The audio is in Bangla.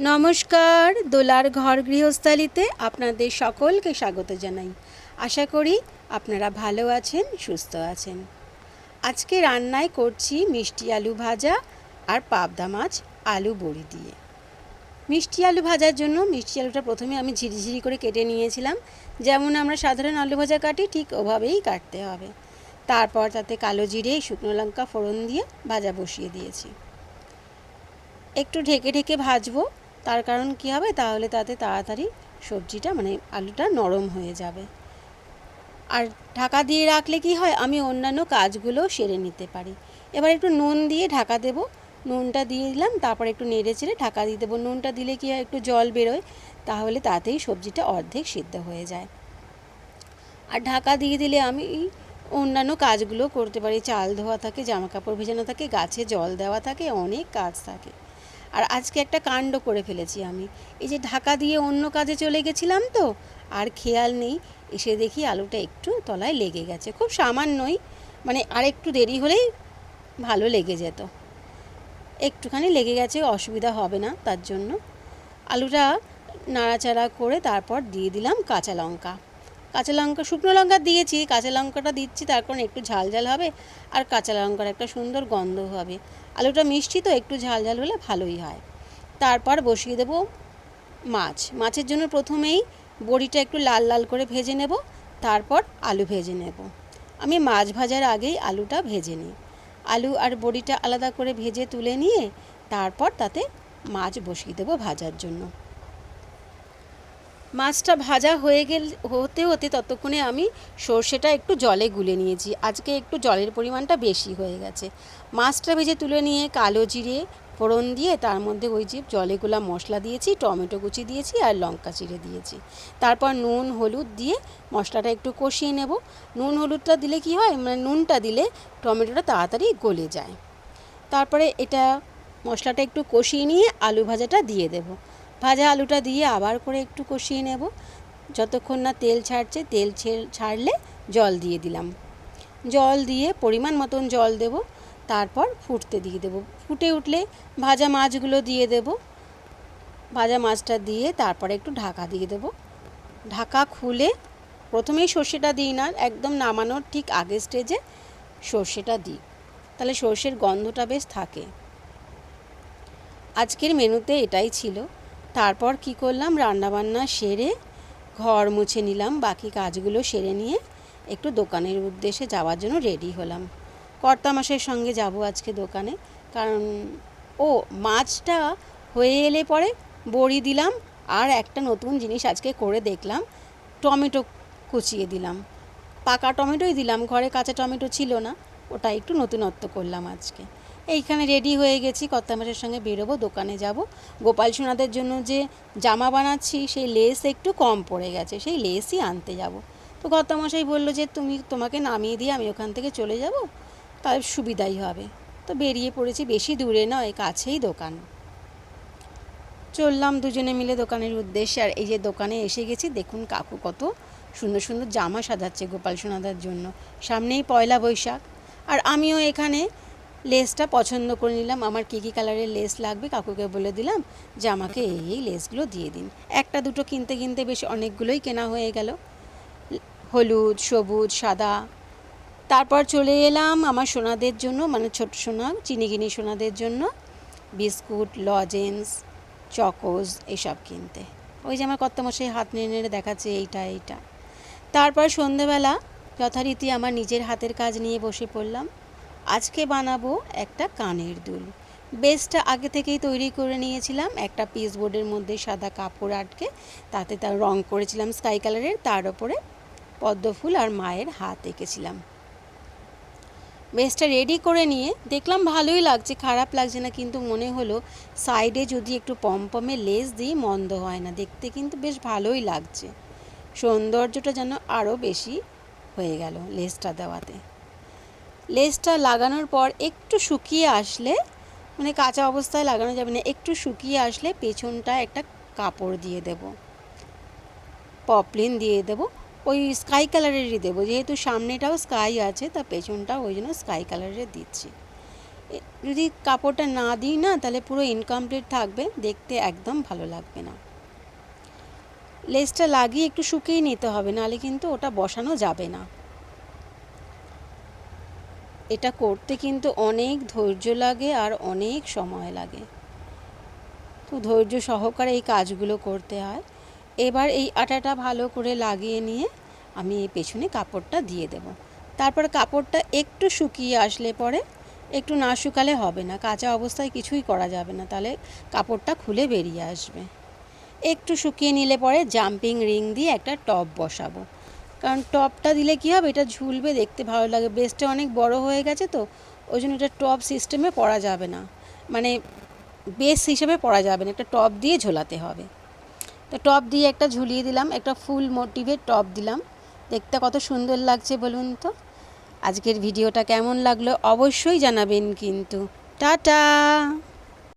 নমস্কার, দোলার ঘর গৃহস্থালিতে আপনাদের সকলকে স্বাগত জানাই। আশা করি আপনারা ভালো আছেন, সুস্থ আছেন। আজকে রান্নায় করছি মিষ্টি আলু ভাজা আর পাবদা মাছ আলু বড়ি দিয়ে। মিষ্টি আলু ভাজার জন্য মিষ্টি আলুটা প্রথমে আমি ঝিরিঝিরি করে কেটে নিয়েছিলাম। যেমন আমরা সাধারণ আলু ভাজা কাটি, ঠিক ওভাবেই কাটতে হবে। তারপর তাতে কালো জিরে, শুকনো লঙ্কা ফোড়ন দিয়ে ভাজা বসিয়ে দিয়েছি। একটু ঢেকে ঢেকে ভাজবো। তার কারণ কী হবে? তাহলে তাতে তাড়াতাড়ি সবজিটা মানে আলুটা নরম হয়ে যাবে। আর ঢাকা দিয়ে রাখলে কি হয়? আমি অন্যান্য কাজগুলো সেরে নিতে পারি। এবার একটু নুন দিয়ে ঢাকা দেবো। নুনটা দিয়ে দিলাম, তারপর একটু নেড়ে চেড়ে ঢাকা দিয়ে দেবো। নুনটা দিলে কি হয়? একটু জল বেরোয়, তাহলে তাতেই সবজিটা অর্ধেক সিদ্ধ হয়ে যায়। আর ঢাকা দিয়ে দিলে আমি অন্যান্য কাজগুলো করতে পারি। চাল ধোয়া থাকে জামা কাপড় ভেজানো থাকে, গাছে জল দেওয়া থাকে, অনেক কাজ থাকে। আর আজকে একটা কাণ্ড করে ফেলেছি আমি। এই যে ঢাকা দিয়ে অন্য কাজে চলে গেছিলাম তো, আর খেয়াল নেই, এসে দেখি আলুটা একটু তলায় লেগে গেছে। খুব সামান্যই মানে আর একটু দেরি হলেই ভালো লেগে যেত। একটুখানি লেগে গেছে, অসুবিধা হবে না তার জন্য। আলুটা নাড়াচাড়া করে তারপর দিয়ে দিলাম কাঁচা লঙ্কা। কাঁচা লঙ্কা, শুকনো লঙ্কা দিয়েছি, কাঁচা লঙ্কাটা দিচ্ছি, তার কারণ একটু ঝাল ঝাল হবে, আর কাঁচা লঙ্কার একটা সুন্দর গন্ধ হবে। আলুটা মিষ্টি তো, একটু ঝাল ঝাল হলে ভালোই হয়। তারপর বসিয়ে দেবো মাছ। মাছের জন্য প্রথমেই বড়িটা একটু লাল লাল করে ভেজে নেব, তারপর আলু ভেজে নেব। আমি মাছ ভাজার আগেই আলুটা ভেজে নিই। আলু আর বড়িটা আলাদা করে ভেজে তুলে নিয়ে, তারপর তাতে মাছ বসিয়ে দেবো ভাজার জন্য। মাছটা ভাজা হয়ে গেল, হতে হতে ততক্ষণে আমি সর্ষেটা একটু জলে গুলে নিয়েছি। আজকে একটু জলের পরিমাণটা বেশি হয়ে গেছে। মাছটা ভেজে তুলে নিয়ে কালো জিরে, ফোড়ন দিয়ে তার মধ্যে ওই যে জলে গোলা মশলা দিয়েছি, টমেটো কুচি দিয়েছি আর লঙ্কা চিড়ে দিয়েছি। তারপর নুন, হলুদ দিয়ে মশলাটা একটু কষিয়ে নেব। নুন, হলুদটা দিলে কি হয় মানে নুনটা দিলে টমেটোটা তাড়াতাড়ি গলে যায়। তারপরে এটা মশলাটা একটু কষিয়ে নিয়ে আলু ভাজাটা দিয়ে দেবো। ভাজা আলুটা দিয়ে আবার করে একটু কষিয়ে নেব। যতক্ষণ না তেল ছাড়ছে, তেল ছাড়লে জল দিয়ে দিলাম। জল দিয়ে পরিমাণ মতন জল দেব, তারপর ফুটতে দিয়ে দেবো। ফুটে উঠলে ভাজা মাছগুলো দিয়ে দেব। ভাজা মাছটা দিয়ে তারপরে একটু ঢাকা দিয়ে দেব। ঢাকা খুলে প্রথমেই সর্ষেটা দিই না, একদম নামানোর ঠিক আগের স্টেজে সর্ষেটা দিই। তাহলে সর্ষের গন্ধটা বেশ থাকে। আজকের মেনুতে এটাই ছিল। তারপর কি করলাম? রান্নাবান্না সেরে ঘর মুছে নিলাম, বাকি কাজগুলো সেরে নিয়ে একটু দোকানের উদ্দেশ্যে যাওয়ার জন্য রেডি হলাম। কর্তা মাসের সঙ্গে যাব আজকে দোকানে, কারণ ও মাছটা হয়ে এলে পরে বড়ি দিলাম আর একটা নতুন জিনিস আজকে করে দেখলাম, টমেটো কুচিয়ে দিলাম। পাকা টমেটোই দিলাম, ঘরে কাঁচা টমেটো ছিল না, ওটা একটু নতুনত্ব করলাম আজকে। এইখানে রেডি হয়ে গেছি কর্তামাসের সঙ্গে বেরোবো, দোকানে যাব। গোপাল সোনাদের জন্য যে জামা বানাচ্ছি, সেই লেস একটু কম পড়ে গেছে, সেই লেসই আনতে যাব। তো কর্তামশাই বলল যে, তুমি তোমাকে নামিয়ে দিয়ে আমি ওখান থেকে চলে যাব? তাহলে সুবিধাই হবে। তো বেরিয়ে পড়েছি, বেশি দূরে নয়, কাছেই দোকান। চললাম দুজনে মিলে দোকানের উদ্দেশ্যে, আর এই যে দোকানে এসে গেছি, দেখুন কাকু কত সুন্দর সুন্দর জামা সাজাচ্ছে গোপাল সোনাদার জন্য। সামনেই পয়লা বৈশাখ। আর আমিও এখানে লেসটা পছন্দ করে নিলাম। আমার কী কী কালারের লেস লাগবে কাকুকে বলে দিলাম যে আমাকে এই লেসগুলো দিয়ে দিন। একটা দুটো কিনতে কিনতে বেশ অনেকগুলোই কেনা হয়ে গেল। হলুদ, সবুজ, সাদা। তারপর চলে এলাম আমার সোনাদের জন্য মানে ছোট সোনা, চিনিগিনি সোনাদের জন্য। বিস্কুট, লজেন্স চকোজ এসব কিনতে। ওই যে আমার কর্তমশাই হাত নেড়ে নেড়ে দেখাচ্ছে এইটা এইটা। তারপর সন্ধেবেলা যথারীতি আমার নিজের হাতের কাজ নিয়ে বসে পড়লাম। আজকে বানাবো একটা কানের দুল। বেসটা আগে থেকেই তৈরি করে নিয়েছিলাম। একটা পিস বোর্ডের মধ্যে সাদা কাপড় আটকে, তাতে তার রং করেছিলাম স্কাই কালারের তার ওপরে পদ্মফুল আর মায়ের হাত এঁকেছিলাম। বেসটা রেডি করে নিয়ে দেখলাম ভালোই লাগছে, খারাপ লাগছে না, কিন্তু মনে হলো সাইডে যদি একটু পমপমে লেস দিই, মন্দ হয় না। দেখতে কিন্তু বেশ ভালোই লাগছে। সৌন্দর্যটা যেন আরও বেশি হয়ে গেল লেসটা দেওয়াতে। লেসটা লাগানোর পর একটু শুকিয়ে আসলে মানে কাঁচা অবস্থায় লাগানো যাবে না, একটু শুকিয়ে আসলে পেছনটা একটা কাপড় দিয়ে দেব। পপলিন দিয়ে দেব, ওই স্কাই কালারেরই দেবো, যেহেতু সামনেটাও স্কাই আছে, তা পেছনটাও ওই জন্য স্কাই কালারের দিচ্ছি। যদি কাপড়টা না দিই না, তাহলে পুরো ইনকমপ্লিট থাকবে, দেখতে একদম ভালো লাগবে না। লেসটা লাগিয়ে একটু শুকিয়ে নিতে হবে, নাহলে কিন্তু ওটা বসানো যাবে না। এটা করতে কিন্তু অনেক ধৈর্য লাগে আর অনেক সময় লাগে। তো ধৈর্য সহকারে এই কাজগুলো করতে হয়। এবার এই আটাটা ভালো করে লাগিয়ে নিয়ে আমি এই পেছনে কাপড়টা দিয়ে দেব। তারপর কাপড়টা একটু শুকিয়ে আসলে পরে একটু না শুকালে হবে না, কাঁচা অবস্থায় কিছুই করা যাবে না, তাহলে কাপড়টা খুলে বেরিয়ে আসবে। একটু শুকিয়ে নিলে পরে জাম্পিং রিং দিয়ে একটা টপ বসাবো। কারণ টপটা দিলে কী হবে? এটা ঝুলবে দেখতে ভালো লাগে। বেসটা অনেক বড় হয়ে গেছে তো, ওই জন্য এটা টপ সিস্টেমে পরা যাবে না। মানে বেস হিসেবে পরা যাবে না, একটা টপ দিয়ে ঝোলাতে হবে। তো টপ দিয়ে একটা ঝুলিয়ে দিলাম, একটা ফুল মোটিভের টপ দিলাম। দেখতে কত সুন্দর লাগছে বলুন তো। আজকের ভিডিওটা কেমন লাগল অবশ্যই জানাবেন কিন্তু। টাটা!